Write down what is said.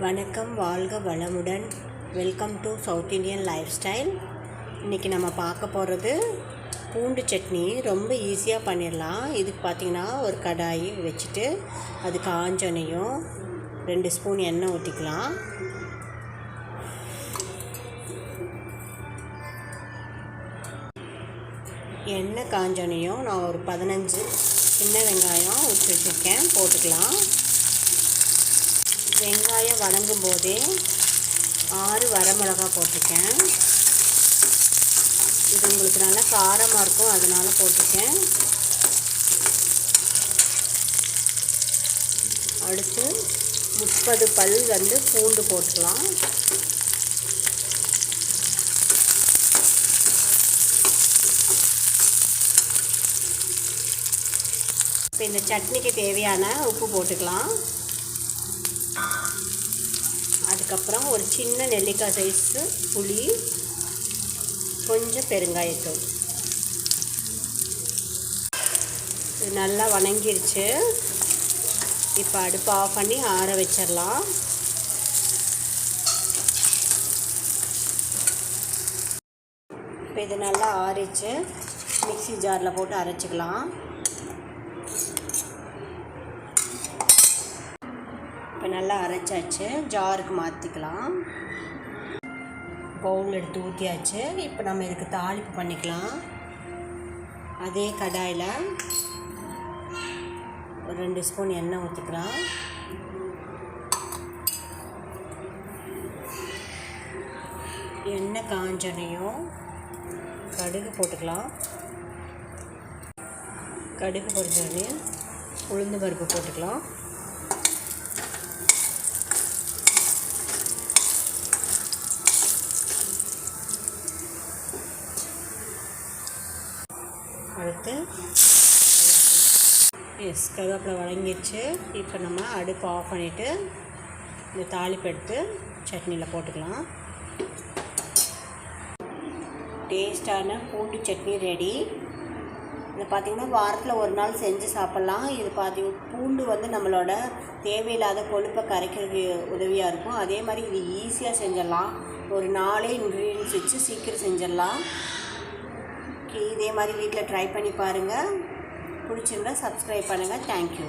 வணக்கம் வாழ்க வளமுடன். Welcome to south Indian lifestyle இன்றைக்கி நம்ம பார்க்க போகிறது பூண்டு சட்னி. ரொம்ப ஈஸியாக பண்ணிடலாம். இதுக்கு பார்த்திங்கன்னா ஒரு கடாய் வச்சுட்டு அது காஞ்சனையும் ரெண்டு ஸ்பூன் எண்ணெய் ஊற்றிக்கலாம் எண்ணெய் காஞ்சனையும் நான் ஒரு பதினஞ்சு சின்ன வெங்காயம் ஊற்றி வச்சுருக்கேன். போட்டுக்கலாம். வெங்காயம் வதங்கும் போதே ஆறு வரமிளகா போட்டிருக்கேன். இது உங்களுக்கு நல்லா காரமாக இருக்கும் அதனால் போட்டிருக்கேன். அடுத்து முப்பது பல் வந்து பூண்டு போட்டுக்கலாம். இப்போ இந்த சட்னிக்கு தேவையான உப்பு போட்டுக்கலாம். அதுக்கப்புறம் ஒரு சின்ன நெல்லிக்காய் சைஸு புளி கொஞ்சம் பெருங்காயத்தூள். இது நல்லா வணங்கிருச்சு. இப்போ அடுப்பு ஆஃப் பண்ணி ஆற வச்சிடலாம். இப்போ இது நல்லா ஆறிச்சு. மிக்ஸி ஜாரில் போட்டு அரைச்சிக்கலாம். இப்போ நல்லா அரைச்சாச்சு. ஜாருக்கு மாற்றிக்கலாம் பவுல் எடுத்து ஊற்றியாச்சு இப்போ நம்ம இதுக்கு தாளிப்பு பண்ணிக்கலாம். அதே கடாயில் ஒரு ரெண்டு ஸ்பூன் எண்ணெய் ஊற்றிக்கலாம் எண்ணெய் காஞ்சனையும் கடுகு போட்டுக்கலாம். கடுகு பொரிஞ்சோடனே உளுந்து பருப்பு போட்டுக்கலாம். அடுத்து எஸ் கருவேப்பிலை வழங்கிடுச்சு இப்போ நம்ம அடுப்பு ஆஃப் பண்ணிவிட்டு இந்த தாளிப்பு எடுத்து சட்னியில் போட்டுக்கலாம். டேஸ்டான பூண்டு சட்னி ரெடி இது பார்த்திங்கன்னா வாரத்தில் ஒரு நாள் செஞ்சு சாப்பிட்லாம். இது பார்த்திங்க பூண்டு வந்து நம்மளோட தேவையில்லாத கொழுப்பை கரைக்கிறதுக்கு உதவியாக இருக்கும். அதே மாதிரி இது ஈஸியாக செஞ்சிடலாம். ஒரு நாளே இன்க்ரீடியன்ஸ் வச்சு சீக்கிரம் செஞ்சிடலாம். இதே மாதிரி வீட்டில் ட்ரை பண்ணி பாருங்கள் பிடிச்சிருந்தால் சப்ஸ்கிரைப் பண்ணுங்கள் தேங்க்யூ